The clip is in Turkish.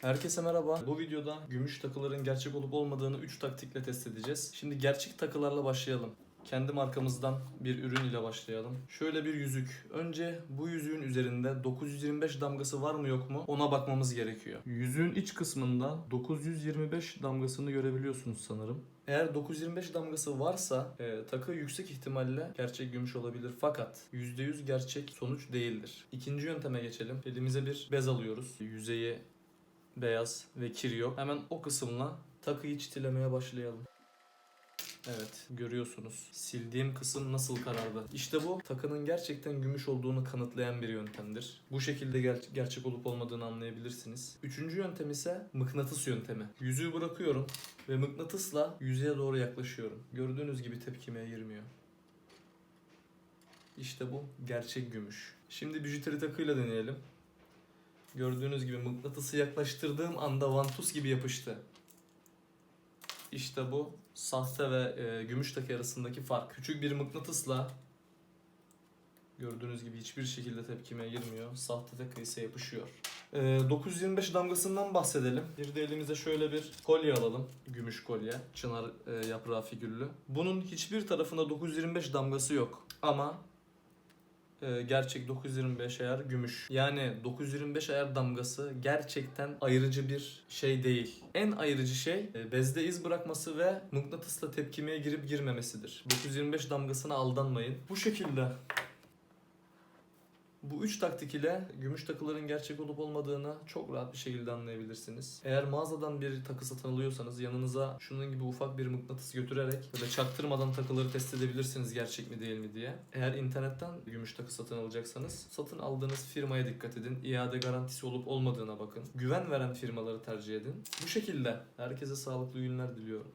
Herkese merhaba. Bu videoda gümüş takıların gerçek olup olmadığını 3 taktikle test edeceğiz. Şimdi gerçek takılarla başlayalım. Kendi markamızdan bir ürün ile başlayalım. Şöyle bir yüzük. Önce bu yüzüğün üzerinde 925 damgası var mı yok mu ona bakmamız gerekiyor. Yüzüğün iç kısmında 925 damgasını görebiliyorsunuz sanırım. Eğer 925 damgası varsa e, takı yüksek ihtimalle gerçek gümüş olabilir fakat %100 gerçek sonuç değildir. İkinci yönteme geçelim. Elimize bir bez alıyoruz. Yüzeyi beyaz ve kir yok. Hemen o kısımla takıyı çitilemeye başlayalım. Evet görüyorsunuz. Sildiğim kısım nasıl karardı. İşte bu takının gerçekten gümüş olduğunu kanıtlayan bir yöntemdir. Bu şekilde ger- gerçek olup olmadığını anlayabilirsiniz. Üçüncü yöntem ise mıknatıs yöntemi. Yüzüğü bırakıyorum ve mıknatısla yüzeye doğru yaklaşıyorum. Gördüğünüz gibi tepkime girmiyor. İşte bu gerçek gümüş. Şimdi bijuteri takıyla deneyelim. Gördüğünüz gibi mıknatısı yaklaştırdığım anda vantus gibi yapıştı. İşte bu sahte ve e, gümüş takı arasındaki fark. Küçük bir mıknatısla gördüğünüz gibi hiçbir şekilde tepkime girmiyor. Sahte takı ise yapışıyor. E, 925 damgasından bahsedelim. Bir de elimize şöyle bir kolye alalım. Gümüş kolye. Çınar e, yaprağı figürlü. Bunun hiçbir tarafında 925 damgası yok. Ama e, gerçek 925 ayar gümüş. Yani 925 ayar damgası gerçekten ayırıcı bir şey değil. En ayırıcı şey e, bezde iz bırakması ve mıknatısla tepkimeye girip girmemesidir. 925 damgasına aldanmayın. Bu şekilde bu üç taktik ile gümüş takıların gerçek olup olmadığını çok rahat bir şekilde anlayabilirsiniz. Eğer mağazadan bir takı satın alıyorsanız yanınıza şunun gibi ufak bir mıknatıs götürerek böyle çaktırmadan takıları test edebilirsiniz gerçek mi değil mi diye. Eğer internetten gümüş takı satın alacaksanız satın aldığınız firmaya dikkat edin. İade garantisi olup olmadığına bakın. Güven veren firmaları tercih edin. Bu şekilde herkese sağlıklı günler diliyorum.